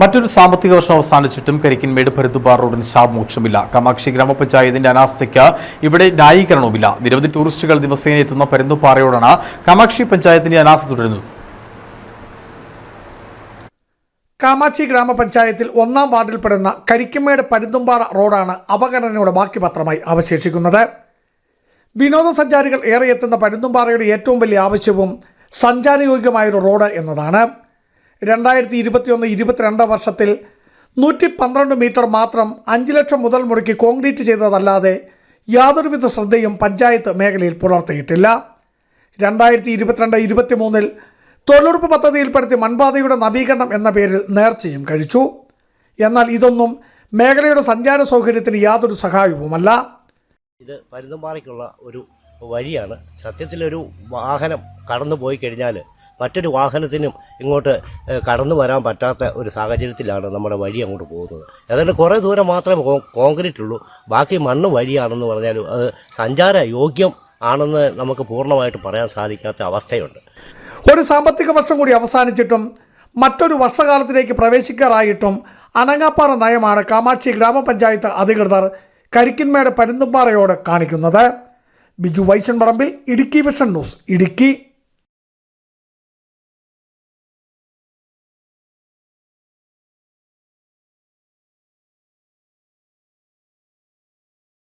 മറ്റൊരു സാമ്പത്തിക വർഷം അവസാനിച്ചിട്ടും കരിക്കിൻമേട് പരുത്തുപാറ റോഡിന് ശാപമോക്ഷമില്ല കമാക്ഷി ഗ്രാമപഞ്ചായത്തിന്റെ അനാസ്ഥയ്ക്ക് ഇവിടെ ന്യായീകരണവുമില്ല. നിരവധി ടൂറിസ്റ്റുകൾ ദിവസേന എത്തുന്ന പരുന്തുപാറയോടാണ് കമാക്ഷി പഞ്ചായത്തിന്റെ അനാസ്ഥ തുടരുന്നത്. കാമാക്ഷി ഗ്രാമപഞ്ചായത്തിൽ ഒന്നാം വാർഡിൽപ്പെടുന്ന കരിക്കമേട് പരുന്തുംപാറ റോഡാണ് അപകടനയുടെ ബാക്കി പത്രമായി അവശേഷിക്കുന്നത്. വിനോദസഞ്ചാരികൾ ഏറെ എത്തുന്ന പരുന്തുംപാറയുടെ ഏറ്റവും വലിയ ആവശ്യവും സഞ്ചാരയോഗ്യമായൊരു റോഡ് എന്നതാണ്. രണ്ടായിരത്തി ഇരുപത്തിയൊന്ന് ഇരുപത്തിരണ്ട് വർഷത്തിൽ നൂറ്റി പന്ത്രണ്ട് മീറ്റർ മാത്രം അഞ്ച് ലക്ഷം മുതൽ മുടക്കി കോൺക്രീറ്റ് ചെയ്തതല്ലാതെ യാതൊരുവിധ ശ്രദ്ധയും പഞ്ചായത്ത് മേഖലയിൽ പുലർത്തിയിട്ടില്ല. രണ്ടായിരത്തി ഇരുപത്തിരണ്ട് ഇരുപത്തി മൂന്നിൽ തൊഴിലുറപ്പ് പദ്ധതിയിൽപ്പെടുത്തി മൺപാതയുടെ നവീകരണം എന്ന പേരിൽ നേർച്ചയും കഴിച്ചു. എന്നാൽ ഇതൊന്നും മേഖലയുടെ സഞ്ചാര സൗകര്യത്തിന് യാതൊരു സഹായവുമല്ല. ഇത് പരുന്തുംപാറയ്ക്കുള്ള ഒരു വഴിയാണ്. സത്യത്തിലൊരു വാഹനം കടന്നു പോയി കഴിഞ്ഞാൽ മറ്റൊരു വാഹനത്തിനും ഇങ്ങോട്ട് കടന്നു വരാൻ പറ്റാത്ത ഒരു സാഹചര്യത്തിലാണ് നമ്മുടെ വഴി അങ്ങോട്ട് പോകുന്നത്. ഏതാണ്ട് കുറേ ദൂരം മാത്രമേ കോൺക്രീറ്റ് ഉള്ളൂ ബാക്കി മണ്ണ് വഴിയാണെന്ന് പറഞ്ഞാലും അത് സഞ്ചാര യോഗ്യം ആണെന്ന് നമുക്ക് പൂർണമായിട്ട് പറയാൻ സാധിക്കാത്ത അവസ്ഥയുണ്ട്. ഒരു സാമ്പത്തിക വർഷം കൂടി അവസാനിച്ചിട്ടും മറ്റൊരു വർഷകാലത്തിലേക്ക് പ്രവേശിക്കാറായിട്ടും അനങ്ങാപ്പാറ നയമാണ് കാമാക്ഷി ഗ്രാമപഞ്ചായത്ത് അധികൃതർ കരിക്കിന്മേട് പരുന്തുംപാറയോട് കാണിക്കുന്നത്. Biju Vaishan Parambil Idukki vision news Idukki.